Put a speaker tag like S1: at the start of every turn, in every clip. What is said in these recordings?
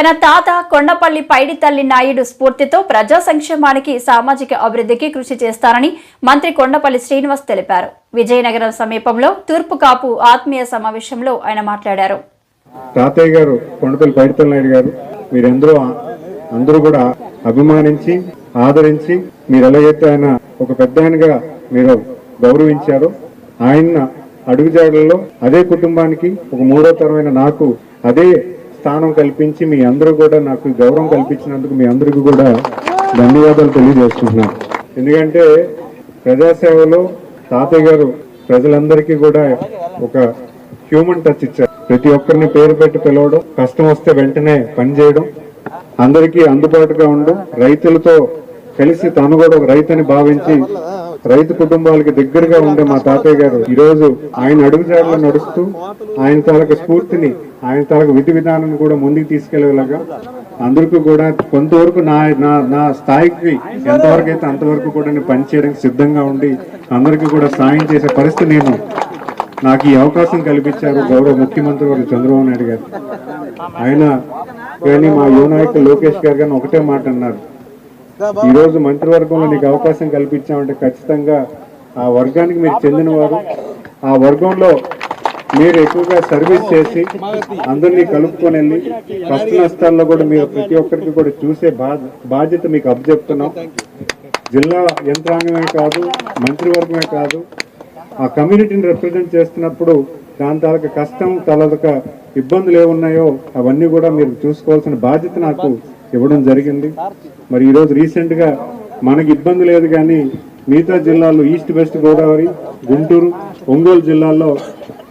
S1: తన తాత కొండపల్లి పైడి తల్లి నాయుడు స్ఫూర్తితో ప్రజా సంక్షేమానికి సామాజిక అభివృద్ధికి కృషి చేస్తారని మంత్రి కొండపల్లి శ్రీనివాస్ తెలిపారు. విజయనగరం సమీపంలో తూర్పు కాపు ఆత్మీయ సమావేశంలో ఆయన మాట్లాడారు.
S2: తాతయ్య గారు కొండపల్లి పైడితల్లి నాయుడు గారు మీరెందరూ అందరూ కూడా అభిమానించి ఆదరించి మీరు ఎలా అయితే ఆయన ఒక పెద్ద ఆయనగా మీరు గౌరవించారో ఆయన అడుగుజాడల్లో అదే కుటుంబానికి ఒక మూడో తరమైన నాకు అదే స్థానం కల్పించి మీ అందరూ కూడా నాకు గౌరవం కల్పించినందుకు మీ అందరికీ కూడా ధన్యవాదాలు తెలియజేస్తున్నాను. ఎందుకంటే ప్రజాసేవలో తాతయ్య గారు ప్రజలందరికీ కూడా ఒక హ్యూమన్ టచ్ ఇచ్చారు. ప్రతి ఒక్కరిని పేరు పెట్టి పిలవడం కష్టం వస్తే వెంటనే పనిచేయడం అందరికీ అందుబాటుగా ఉండడం రైతులతో కలిసి తాను కూడా ఒక రైతుని భావించి రైతు కుటుంబాలకి దగ్గరగా ఉండే మా తాతయ్య గారు ఈరోజు ఆయన అడుగుజాడలో నడుస్తూ ఆయన తాలూకు స్ఫూర్తిని ఆయన తాలూకు విధి విధానం కూడా ముందుకు తీసుకెళ్ళేలాగా అందరికీ కూడా కొంతవరకు నా నా నా స్థాయికి ఎంతవరకు అయితే అంతవరకు కూడా నేను పనిచేయడానికి సిద్ధంగా ఉండి అందరికీ కూడా సాయం చేసే పరిస్థితి నేను నాకు ఈ అవకాశం కల్పించారు గౌరవ ముఖ్యమంత్రి వారు చంద్రబాబు నాయుడు గారు. ఆయన కానీ మా యువ నాయకులు లోకేష్ గారు కానీ ఒకటే మాట అన్నారు. ఈ రోజు మంత్రివర్గంలో నీకు అవకాశం కల్పించామంటే ఖచ్చితంగా ఆ వర్గానికి మీరు చెందినవారు. ఆ వర్గంలో మీరు ఎక్కువగా సర్వీస్ చేసి అందరినీ కలుపుకొని వెళ్ళి కష్ట నష్టాల్లో కూడా మీరు ప్రతి ఒక్కరికి కూడా చూసే బాధ్యత మీకు అప్పచెప్తున్నాం. జిల్లా యంత్రాంగమే కాదు మంత్రివర్గమే కాదు. ఆ కమ్యూనిటీని రిప్రజెంట్ చేస్తున్నప్పుడు దాని తాలూకా కష్టం తలదక ఇబ్బందులు ఏమున్నాయో అవన్నీ కూడా మీరు చూసుకోవాల్సిన బాధ్యత నాకు ఇవ్వడం జరిగింది. మరి ఈరోజు రీసెంట్గా మనకి ఇబ్బంది లేదు కానీ మిగతా జిల్లాల్లో ఈస్ట్ వెస్ట్ గోదావరి గుంటూరు ఒంగోలు జిల్లాల్లో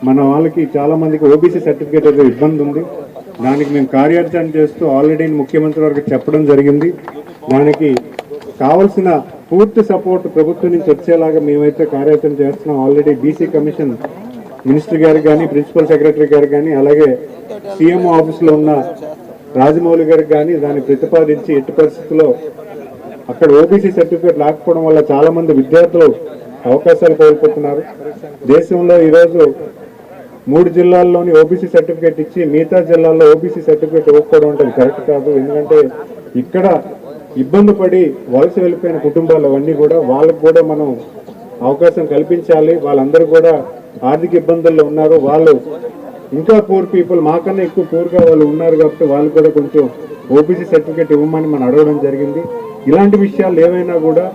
S2: మన వాళ్ళకి చాలామందికి ఓబీసీ సర్టిఫికేట్ ఏదో ఇబ్బంది ఉంది. దానికి మేము కార్యాచరణ చేస్తూ ఆల్రెడీ ముఖ్యమంత్రి వారికి చెప్పడం జరిగింది. దానికి కావలసిన పూర్తి సపోర్ట్ ప్రభుత్వం నుంచి వచ్చేలాగా మేమైతే కార్యాచరణ చేస్తున్నాం. ఆల్రెడీ బీసీ కమిషన్ మినిస్టర్ గారికి కానీ ప్రిన్సిపల్ సెక్రటరీ గారికి కానీ అలాగే సీఎం ఆఫీస్లో ఉన్న రాజమౌళి గారికి కానీ దాన్ని ప్రతిపాదించి ఎట్టి పరిస్థితుల్లో అక్కడ ఓబీసీ సర్టిఫికేట్ లేకపోవడం వల్ల చాలా మంది విద్యార్థులు అవకాశాలు కోల్పోతున్నారు. దేశంలో ఈరోజు మూడు జిల్లాల్లోని ఓబీసీ సర్టిఫికేట్ ఇచ్చి మిగతా జిల్లాల్లో ఓబీసీ సర్టిఫికేట్ ఇవ్వకపోవడం అంటే కరెక్ట్ కాదు. ఎందుకంటే ఇక్కడ ఇబ్బంది పడి వలస వెళ్ళిపోయిన కుటుంబాలు అవన్నీ కూడా వాళ్ళకు కూడా మనం అవకాశం కల్పించాలి. వాళ్ళందరూ కూడా ఆర్థిక ఇబ్బందుల్లో ఉన్నారు. వాళ్ళు ఇంకా పూర్ పీపుల్ మాకన్నా ఎక్కువ పూర్గా వాళ్ళు ఉన్నారు కాబట్టి వాళ్ళు కూడా కొంచెం ఓబీసీ సర్టిఫికేట్ ఇవ్వమని మనం అడగడం జరిగింది. ఇలాంటి విషయాలు ఏవైనా కూడా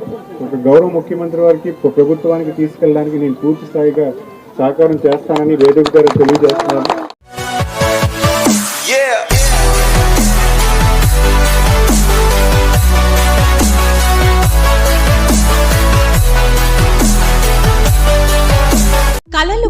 S2: ఒక గౌరవ ముఖ్యమంత్రి వారికి ప్రభుత్వానికి తీసుకెళ్ళడానికి నేను పూర్తి స్థాయిగా సహకారం చేస్తానని వేదిక గారు తెలియజేస్తున్నాను.